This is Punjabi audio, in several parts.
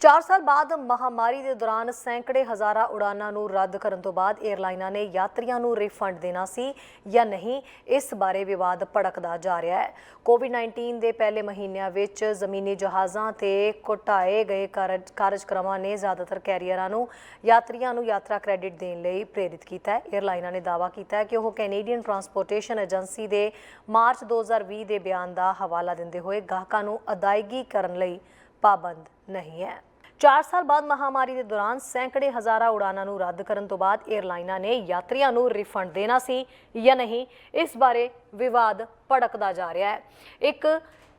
4 ਸਾਲ ਬਾਅਦ ਮਹਾਮਾਰੀ ਦੇ ਦੌਰਾਨ ਸੈਂਕੜੇ ਹਜ਼ਾਰਾਂ ਉਡਾਨਾਂ ਨੂੰ ਰੱਦ ਕਰਨ ਤੋਂ ਬਾਅਦ 에ਅਰਲਾਈਨਾਂ ਨੇ ਯਾਤਰੀਆਂ ਨੂੰ ਰਿਫੰਡ ਦੇਣਾ ਸੀ ਜਾਂ ਨਹੀਂ, ਇਸ ਬਾਰੇ ਵਿਵਾਦ ਭੜਕਦਾ ਜਾ ਰਿਹਾ ਹੈ। ਕੋਵਿਡ-19 ਦੇ ਪਹਿਲੇ ਮਹੀਨਿਆਂ ਵਿੱਚ ਜ਼ਮੀਨੀ ਜਹਾਜ਼ਾਂ ਤੇ ਘਟਾਏ ਗਏ ਕਾਰਜ- ਕਾਰਜਕ੍ਰਮਾਂ ਨੇ ਜ਼ਿਆਦਾਤਰ ਕੈਰੀਅਰਾਂ ਨੂੰ, ਯਾਤਰੀਆਂ ਨੂੰ ਯਾਤਰਾ ਕ੍ਰੈਡਿਟ ਦੇਣ ਲਈ ਪ੍ਰੇਰਿਤ ਕੀਤਾ ਹੈ। 에ਅਰਲਾਈਨਾਂ ਨੇ ਦਾਅਵਾ ਕੀਤਾ ਹੈ ਕਿ ਉਹ ਕੈਨੇਡੀਅਨ ਟਰਾਂਸਪੋਰਟੇਸ਼ਨ ਏਜੰਸੀ ਦੇ ਮਾਰਚ 2020 ਦੇ ਬਿਆਨ ਦਾ ਹਵਾਲਾ ਦਿੰਦੇ ਹੋਏ ਗਾਹਕਾਂ ਨੂੰ ਅਦਾਇਗੀ ਕਰਨ ਲਈ ਪਾਬੰਦ ਨਹੀਂ ਹੈ। 4 ਸਾਲ ਬਾਅਦ ਮਹਾਮਾਰੀ ਦੇ ਦੌਰਾਨ ਸੈਂਕੜੇ ਹਜ਼ਾਰਾਂ ਉਡਾਨਾਂ ਨੂੰ ਰੱਦ ਕਰਨ ਤੋਂ ਬਾਅਦ 에ਅਰਲਾਈਨਾਂ ਨੇ ਯਾਤਰੀਆਂ ਨੂੰ ਰਿਫੰਡ ਦੇਣਾ ਸੀ ਜਾਂ ਨਹੀਂ, ਇਸ ਬਾਰੇ ਵਿਵਾਦ ਭੜਕਦਾ ਜਾ ਰਿਹਾ ਹੈ। ਇੱਕ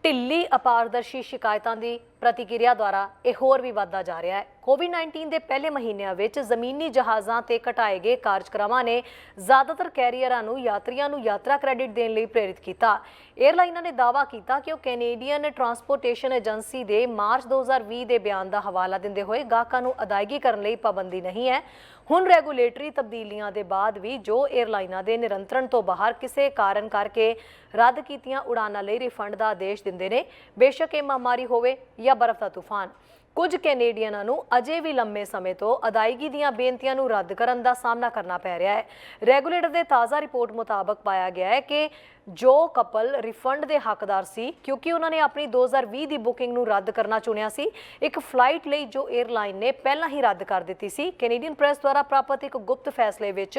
ਢਿੱਲੀ ਅਪਾਰਦਰਸ਼ੀ ਸ਼ਿਕਾਇਤਾਂ ਦੀ ਪ੍ਰਤੀਕਿਰਿਆ ਦੁਆਰਾ ਇਹ ਹੋਰ ਵੀ ਵੱਧਦਾ ਜਾ ਰਿਹਾ ਹੈ। ਕੋਵਿਡ-19 ਦੇ ਪਹਿਲੇ ਮਹੀਨਿਆਂ ਵਿੱਚ ਜ਼ਮੀਨੀ ਜਹਾਜ਼ਾਂ ਤੇ ਘਟਾਏ ਗਏ ਕਾਰਜਕ੍ਰਮਾਂ ਨੇ ਜ਼ਿਆਦਾਤਰ ਕੈਰੀਅਰਾਂ ਨੂੰ, ਯਾਤਰੀਆਂ ਨੂੰ ਯਾਤਰਾ ਕ੍ਰੈਡਿਟ ਦੇਣ ਲਈ ਪ੍ਰੇਰਿਤ ਕੀਤਾ। 에ਅਰਲਾਈਨਾਂ ਨੇ ਦਾਅਵਾ ਕੀਤਾ ਕਿ ਉਹ ਕੈਨੇਡੀਅਨ ਟਰਾਂਸਪੋਰਟੇਸ਼ਨ ਏਜੰਸੀ ਦੇ ਮਾਰਚ 2020 ਦੇ ਬਿਆਨ ਦਾ ਹਵਾਲਾ ਦਿੰਦੇ ਹੋਏ ਗਾਹਕਾਂ ਨੂੰ ਅਦਾਇਗੀ ਕਰਨ ਲਈ ਪਾਬੰਦੀ ਨਹੀਂ ਹੈ। ਹੁਣ ਰੈਗੂਲੇਟਰੀ ਤਬਦੀਲੀਆਂ ਦੇ ਬਾਅਦ ਵੀ ਜੋ 에ਅਰਲਾਈਨਾਂ ਦੇ ਨਿਰੰਤਰਣ ਤੋਂ ਬਾਹਰ ਕਿਸੇ ਕਾਰਨ ਕਰਕੇ ਰੱਦ ਕੀਤੀਆਂ ਉਡਾਨਾਂ ਲਈ ਰਿਫੰਡ ਦਾ ਆਦੇਸ਼ ਦਿੰਦੇ ਨੇ। ਬੇਸ਼ੱਕ ਇਹ ਮਹਾਮਾਰੀ ਹੋਵੇ ਜਾਂ ਬਰਫ਼ ਦਾ ਤੂਫਾਨ। ਕੁਝ ਕੈਨੇਡੀਅਨਾਂ ਨੂੰ ਅਜੇ ਵੀ ਲੰਮੇ ਸਮੇਂ ਤੋਂ ਅਦਾਇਗੀ ਦੀਆਂ ਬੇਨਤੀਆਂ ਨੂੰ ਰੱਦ ਕਰਨ ਦਾ ਸਾਹਮਣਾ ਕਰਨਾ ਪੈ ਰਿਹਾ ਹੈ। ਰੈਗੂਲੇਟਰ ਦੇ ਤਾਜ਼ਾ ਰਿਪੋਰਟ ਮੁਤਾਬਕ ਪਾਇਆ ਗਿਆ ਹੈ ਕਿ ਜੋ ਕਪਲ ਰਿਫੰਡ ਦੇ ਹੱਕਦਾਰ ਸੀ, ਕਿਉਂਕਿ ਉਹਨਾਂ ਨੇ ਆਪਣੀ 2020 ਦੀ ਬੁਕਿੰਗ ਨੂੰ ਰੱਦ ਕਰਨਾ ਚੁਣਿਆ ਸੀ, ਇੱਕ ਫਲਾਈਟ ਲਈ ਜੋ 에ਅਰਲਾਈਨ ਨੇ ਪਹਿਲਾਂ ਹੀ ਰੱਦ ਕਰ ਦਿੱਤੀ ਸੀ। ਕੈਨੇਡੀਅਨ ਪ੍ਰੈਸ ਦੁਆਰਾ ਪ੍ਰਾਪਤ ਇੱਕ ਗੁਪਤ ਫੈਸਲੇ ਵਿੱਚ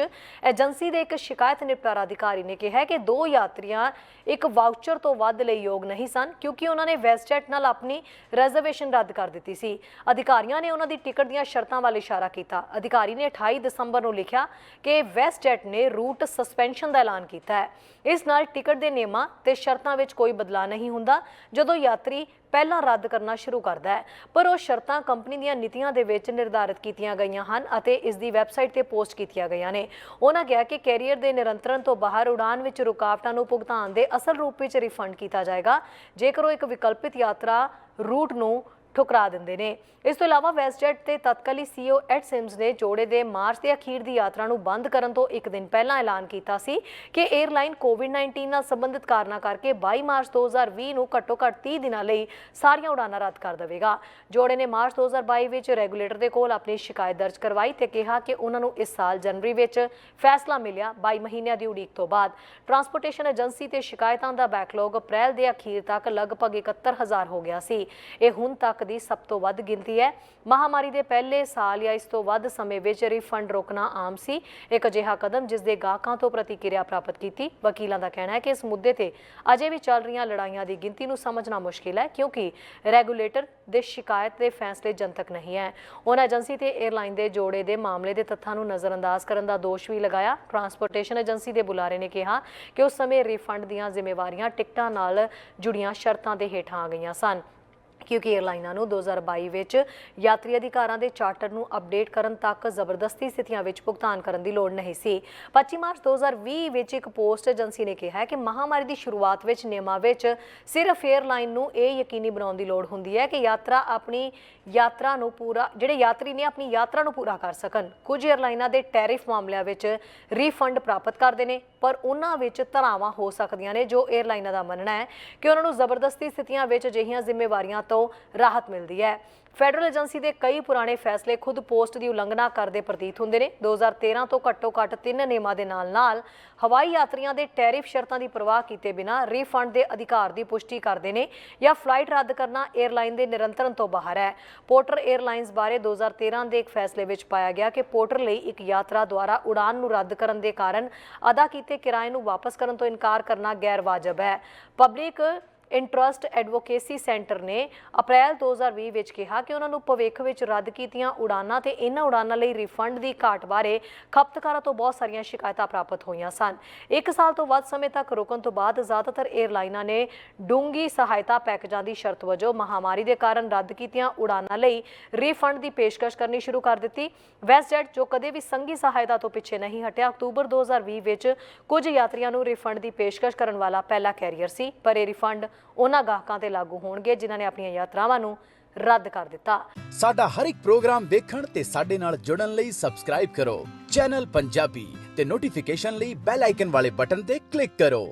ਏਜੰਸੀ ਦੇ ਇੱਕ ਸ਼ਿਕਾਇਤ ਨਿਪਟਾਰਾ ਅਧਿਕਾਰੀ ਨੇ ਕਿਹਾ ਕਿ ਦੋ ਯਾਤਰੀਆਂ ਇੱਕ ਵਾਊਚਰ ਤੋਂ ਵੱਧ ਲਈ ਯੋਗ ਨਹੀਂ ਸਨ, ਕਿਉਂਕਿ ਉਹਨਾਂ ਨੇ ਵੈਸਟਜੈਟ ਨਾਲ ਆਪਣੀ ਰਿਜ਼ਰਵੇਸ਼ਨ ਰੱਦ ਕਰ ਦਿੱਤੀ ਸੀ। ਅਧਿਕਾਰੀਆਂ ਨੇ ਉਹਨਾਂ ਦੀ ਟਿਕਟ ਦੀਆਂ ਸ਼ਰਤਾਂ ਵੱਲ ਇਸ਼ਾਰਾ ਕੀਤਾ। ਅਧਿਕਾਰੀ ਨੇ 28 ਦਸੰਬਰ ਨੂੰ ਲਿਖਿਆ ਕਿ ਵੈਸਟਜੈਟ ਨੇ ਰੂਟ ਸਸਪੈਂਸ਼ਨ ਦਾ ਐਲਾਨ ਕੀਤਾ ਹੈ। ਇਸ ਨਾਲ ਟਿਕਟ ਦੇ ਨਿਯਮਾਂ ਤੇ ਸ਼ਰਤਾਂ ਵਿੱਚ ਕੋਈ ਬਦਲਾਅ ਨਹੀਂ ਹੁੰਦਾ, ਜਦੋਂ ਯਾਤਰੀ ਪਹਿਲਾਂ ਰੱਦ ਕਰਨਾ ਸ਼ੁਰੂ ਕਰਦਾ ਹੈ। ਪਰ ਉਹ ਸ਼ਰਤਾਂ ਕੰਪਨੀ ਦੀਆਂ ਨੀਤੀਆਂ ਦੇ ਵਿੱਚ ਨਿਰਧਾਰਿਤ ਕੀਤੀਆਂ ਗਈਆਂ ਹਨ ਅਤੇ ਇਸ ਦੀ ਵੈਬਸਾਈਟ ਤੇ ਪੋਸਟ ਕੀਤੀਆਂ ਗਈਆਂ ਨੇ। ਉਹਨਾਂ ਕਿਹਾ ਕਿ ਕੈਰੀਅਰ ਦੇ ਨਿਰੰਤਰਣ ਤੋਂ ਬਾਹਰ ਉਡਾਨ ਵਿੱਚ ਰੁਕਾਵਟਾਂ ਨੂੰ ਭੁਗਤਾਨ ਦੇ ਅਸਲ ਰੂਪ ਵਿੱਚ ਰਿਫੰਡ ਕੀਤਾ ਜਾਏਗਾ। ਜੇਕਰ ਉਹ ਇੱਕ ਵਿਕਲਪਿਤ ਯਾਤਰਾ ਰੂਟ ਨੂੰ ਠੁਕਰਾ ਦਿੰਦੇ ਨੇ। ਇਸ ਤੋਂ ਇਲਾਵਾ ਵੈਸਟਜੈਟ ਤੇ ਤਤਕਾਲੀ ਸੀਓ ਐਟ ਸਿਮਸ ਨੇ ਜੋੜੇ ਦੇ ਮਾਰਚ ਦੇ ਅਖੀਰ ਦੀ ਯਾਤਰਾ ਨੂੰ ਬੰਦ ਕਰਨ ਤੋਂ ਇੱਕ ਦਿਨ ਪਹਿਲਾਂ ਐਲਾਨ ਕੀਤਾ ਸੀ ਕਿ 에ਅਰਲਾਈਨ ਕੋਵਿਡ-19 ਨਾਲ ਸੰਬੰਧਿਤ ਕਾਰਨਾਂ ਕਰਕੇ 22 ਮਾਰਚ 2020 ਨੂੰ ਘੱਟੋ-ਘੱਟ 30 ਦਿਨਾਂ ਲਈ ਸਾਰੀਆਂ ਉਡਾਨਾਂ ਰੱਦ ਕਰ ਦੇਵੇਗਾ। ਜੋੜੇ ਨੇ ਮਾਰਚ 2022 ਵਿੱਚ ਰੈਗੂਲੇਟਰ ਦੇ ਕੋਲ ਆਪਣੀ ਸ਼ਿਕਾਇਤ ਦਰਜ ਕਰਵਾਈ ਤੇ ਕਿਹਾ ਕਿ ਉਹਨਾਂ ਨੂੰ ਇਸ ਸਾਲ ਜਨਵਰੀ ਵਿੱਚ ਫੈਸਲਾ ਮਿਲਿਆ 22 ਮਹੀਨਿਆਂ ਦੀ ਉਡੀਕ ਤੋਂ ਬਾਅਦ। ਟਰਾਂਸਪੋਰਟੇਸ਼ਨ ਏਜੰਸੀ ਤੇ ਸ਼ਿਕਾਇਤਾਂ ਦਾ ਬੈਕਲੌਗ ਅਪ੍ਰੈਲ ਦੇ ਅਖੀਰ ਤੱਕ ਲਗਭਗ 71000 ਹੋ ਗਿਆ ਸੀ। ਇਹ ਹੁਣ ਤੱਕ ਦੀ ਸਭ ਤੋਂ ਵੱਧ ਗਿਣਤੀ ਹੈ। ਮਹਾਮਾਰੀ ਦੇ ਪਹਿਲੇ ਸਾਲ ਜਾਂ ਇਸ ਤੋਂ ਵੱਧ ਸਮੇਂ ਵਿੱਚ ਰਿਫੰਡ ਰੋਕਣਾ ਆਮ ਸੀ। ਇੱਕ ਅਜਿਹਾ ਕਦਮ ਜਿਸ ਦੇ ਗਾਹਕਾਂ ਤੋਂ ਪ੍ਰਤੀਕਿਰਿਆ ਪ੍ਰਾਪਤ ਕੀਤੀ। ਵਕੀਲਾਂ ਦਾ ਕਹਿਣਾ ਹੈ ਕਿ ਇਸ ਮੁੱਦੇ ਤੇ ਅਜੇ ਵੀ ਚੱਲ ਰਹੀਆਂ ਲੜਾਈਆਂ ਦੀ ਗਿਣਤੀ ਨੂੰ ਸਮਝਣਾ ਮੁਸ਼ਕਿਲ ਹੈ, ਕਿਉਂਕਿ ਰੈਗੂਲੇਟਰ ਦੇ ਸ਼ਿਕਾਇਤ ਦੇ ਫੈਸਲੇ ਜਨਤਕ ਨਹੀਂ ਹੈ। ਉਹਨਾਂ ਏਜੰਸੀ ਤੇ 에ਅਰਲਾਈਨ ਦੇ ਜੋੜੇ ਦੇ ਮਾਮਲੇ ਦੇ ਤੱਥਾਂ ਨੂੰ ਨਜ਼ਰਅੰਦਾਜ਼ ਕਰਨ ਦਾ ਦੋਸ਼ ਵੀ ਲਗਾਇਆ। ਟਰਾਂਸਪੋਰਟੇਸ਼ਨ ਏਜੰਸੀ ਦੇ ਬੁਲਾਰੇ ਨੇ ਕਿਹਾ ਕਿ ਉਸ ਸਮੇਂ ਰਿਫੰਡ ਦੀਆਂ ਜ਼ਿੰਮੇਵਾਰੀਆਂ ਟਿਕਟਾਂ ਨਾਲ ਜੁੜੀਆਂ ਸ਼ਰਤਾਂ ਦੇ ਹੇਠਾਂ ਆ ਗਈਆਂ ਸਨ। ਕਿਉਂਕਿ 에ਅਰਲਾਈਨਾਂ ਨੂੰ 2022 ਵਿੱਚ ਯਾਤਰੀ ਅਧਿਕਾਰਾਂ ਦੇ ਚਾਰਟਰ ਨੂੰ ਅਪਡੇਟ ਕਰਨ ਤੱਕ ਜ਼ਬਰਦਸਤੀ ਸਥਿਤੀਆਂ ਵਿੱਚ ਭੁਗਤਾਨ ਕਰਨ ਦੀ ਲੋੜ ਨਹੀਂ ਸੀ। 25 ਮਾਰਚ 2020 ਵਿੱਚ ਇੱਕ ਪੋਸਟ ਏਜੰਸੀ ਨੇ ਕਿਹਾ ਕਿ ਮਹਾਮਾਰੀ ਦੀ ਸ਼ੁਰੂਆਤ ਵਿੱਚ ਨਿਯਮਾਂ ਵਿੱਚ ਸਿਰਫ 에ਅਰਲਾਈਨ ਨੂੰ ਇਹ ਯਕੀਨੀ ਬਣਾਉਣ ਦੀ ਲੋੜ ਹੁੰਦੀ ਹੈ ਕਿ ਯਾਤਰਾ ਆਪਣੀ ਯਾਤਰਾ ਨੂੰ ਪੂਰਾ, ਜਿਹੜੇ ਯਾਤਰੀ ਨੇ ਆਪਣੀ ਯਾਤਰਾ ਨੂੰ ਪੂਰਾ ਕਰ ਸਕਣ। ਕੁਝ 에ਅਰਲਾਈਨਾਂ ਦੇ ਟੈਰਿਫ ਮਾਮਲਿਆਂ ਵਿੱਚ ਰੀਫੰਡ ਪ੍ਰਾਪਤ ਕਰਦੇ ਨੇ, ਪਰ ਉਹਨਾਂ ਵਿੱਚ ਧਰਾਵਾਂ ਹੋ ਸਕਦੀਆਂ ਨੇ, ਜੋ 에ਅਰਲਾਈਨਾਂ ਦਾ ਮੰਨਣਾ ਹੈ ਕਿ ਉਹਨਾਂ ਨੂੰ ਜ਼ਬਰਦਸਤੀ ਸਥਿਤੀਆਂ ਵਿੱਚ ਅਜਿਹੀਆਂ ਜ਼ਿੰਮੇਵਾਰੀਆਂ ਤੋਂ ਰਾਹਤ ਮਿਲਦੀ ਹੈ। ਫੈਡਰਲ ਏਜੰਸੀ ਦੇ ਕਈ ਪੁਰਾਣੇ ਫੈਸਲੇ ਖੁਦ ਪੋਸਟ ਦੀ ਉਲੰਘਣਾ ਕਰਦੇ ਪ੍ਰਤੀਤ ਹੁੰਦੇ ਨੇ। 2013 ਤੋਂ ਘੱਟੋ-ਘੱਟ ਤਿੰਨ ਨਿਯਮਾਂ ਦੇ ਨਾਲ-ਨਾਲ ਹਵਾਈ ਯਾਤਰੀਆਂ ਦੇ ਟੈਰਿਫ ਸ਼ਰਤਾਂ ਦੀ ਪਰਵਾਹ ਕੀਤੇ ਬਿਨਾਂ ਰੀਫੰਡ ਦੇ ਅਧਿਕਾਰ ਦੀ ਪੁਸ਼ਟੀ ਕਰਦੇ ਨੇ ਜਾਂ ਫਲਾਈਟ ਰੱਦ ਕਰਨਾ 에ਅਰਲਾਈਨ ਦੇ ਨਿਰੰਤਰਨ ਤੋਂ ਬਾਹਰ ਹੈ। ਪੋਰਟਰ 에ਅਰਲਾਈਨਸ ਬਾਰੇ 2013 ਦੇ ਇੱਕ ਫੈਸਲੇ ਵਿੱਚ ਪਾਇਆ ਗਿਆ ਕਿ ਪੋਰਟਰ ਲਈ ਇੱਕ ਯਾਤਰਾ ਦੁਆਰਾ ਉਡਾਨ ਨੂੰ ਰੱਦ ਕਰਨ ਦੇ ਕਾਰਨ ਅਦਾ ਕੀਤੇ ਕਿਰਾਏ ਨੂੰ ਵਾਪਸ ਕਰਨ ਤੋਂ ਇਨਕਾਰ ਕਰਨਾ ਗੈਰ ਵਾਜਬ ਹੈ। ਪਬਲਿਕ ਇੰਟਰਸਟ ਐਡਵੋਕੇਸੀ ਸੈਂਟਰ ਨੇ ਅਪ੍ਰੈਲ 2020 ਵਿੱਚ ਕਿਹਾ ਕਿ ਉਹਨਾਂ ਨੂੰ ਭਵਿੱਖ ਵਿੱਚ ਰੱਦ ਕੀਤੀਆਂ ਉਡਾਨਾਂ ਤੇ ਇਹਨਾਂ ਉਡਾਨਾਂ ਲਈ ਰਿਫੰਡ ਦੀ ਘਾਟ ਬਾਰੇ ਖਪਤਕਾਰਾਂ ਤੋਂ ਬਹੁਤ ਸਾਰੀਆਂ ਸ਼ਿਕਾਇਤਾਂ ਪ੍ਰਾਪਤ ਹੋਈਆਂ ਸਨ। ਇੱਕ ਸਾਲ ਤੋਂ ਵੱਧ ਸਮੇਂ ਤੱਕ ਰੁਕਣ ਤੋਂ ਬਾਅਦ ਜ਼ਿਆਦਾਤਰ 에ਅਰਲਾਈਨਾਂ ਨੇ ਡੂੰਗੀ ਸਹਾਇਤਾ ਪੈਕੇਜਾਂ ਦੀ ਸ਼ਰਤ ਵਜੋਂ ਮਹਾਮਾਰੀ ਦੇ ਕਾਰਨ ਰੱਦ ਕੀਤੀਆਂ ਉਡਾਨਾਂ ਲਈ ਰਿਫੰਡ ਦੀ ਪੇਸ਼ਕਸ਼ ਕਰਨੀ ਸ਼ੁਰੂ ਕਰ ਦਿੱਤੀ। ਵੈਸਟਜੈਟ ਜੋ ਕਦੇ ਵੀ ਸੰਘੀ ਸਹਾਇਤਾ ਤੋਂ ਪਿੱਛੇ ਨਹੀਂ ਹਟਿਆ, ਅਕਤੂਬਰ 2020 ਵਿੱਚ ਕੁਝ ਯਾਤਰੀਆਂ ਨੂੰ ਰਿਫੰਡ ਦੀ ਪੇਸ਼ਕਸ਼ ਕਰਨ ਵਾਲਾ ਪਹਿਲਾ ਕੈਰੀਅਰ ਸੀ, ਪਰ ਇਹ ਰਿਫੰਡ ਉਹਨਾਂ ਗਾਹਕਾਂ ਤੇ ਲਾਗੂ ਹੋਣਗੇ, ਜਿਨ੍ਹਾਂ ਨੇ ਆਪਣੀਆਂ ਯਾਤਰਾਵਾਂ ਨੂੰ ਰੱਦ ਕਰ ਦਿੱਤਾ। ਸਾਡਾ ਹਰ ਇੱਕ ਪ੍ਰੋਗਰਾਮ ਦੇਖਣ ਤੇ ਸਾਡੇ ਨਾਲ ਜੁੜਨ ਲਈ ਸਬਸਕ੍ਰਾਈਬ ਕਰੋ। ਚੈਨਲ ਪੰਜਾਬੀ ਤੇ ਨੋਟੀਫਿਕੇਸ਼ਨ ਲਈ ਬੈਲ ਆਈਕਨ ਵਾਲੇ ਬਟਨ ਤੇ ਕਲਿੱਕ ਕਰੋ।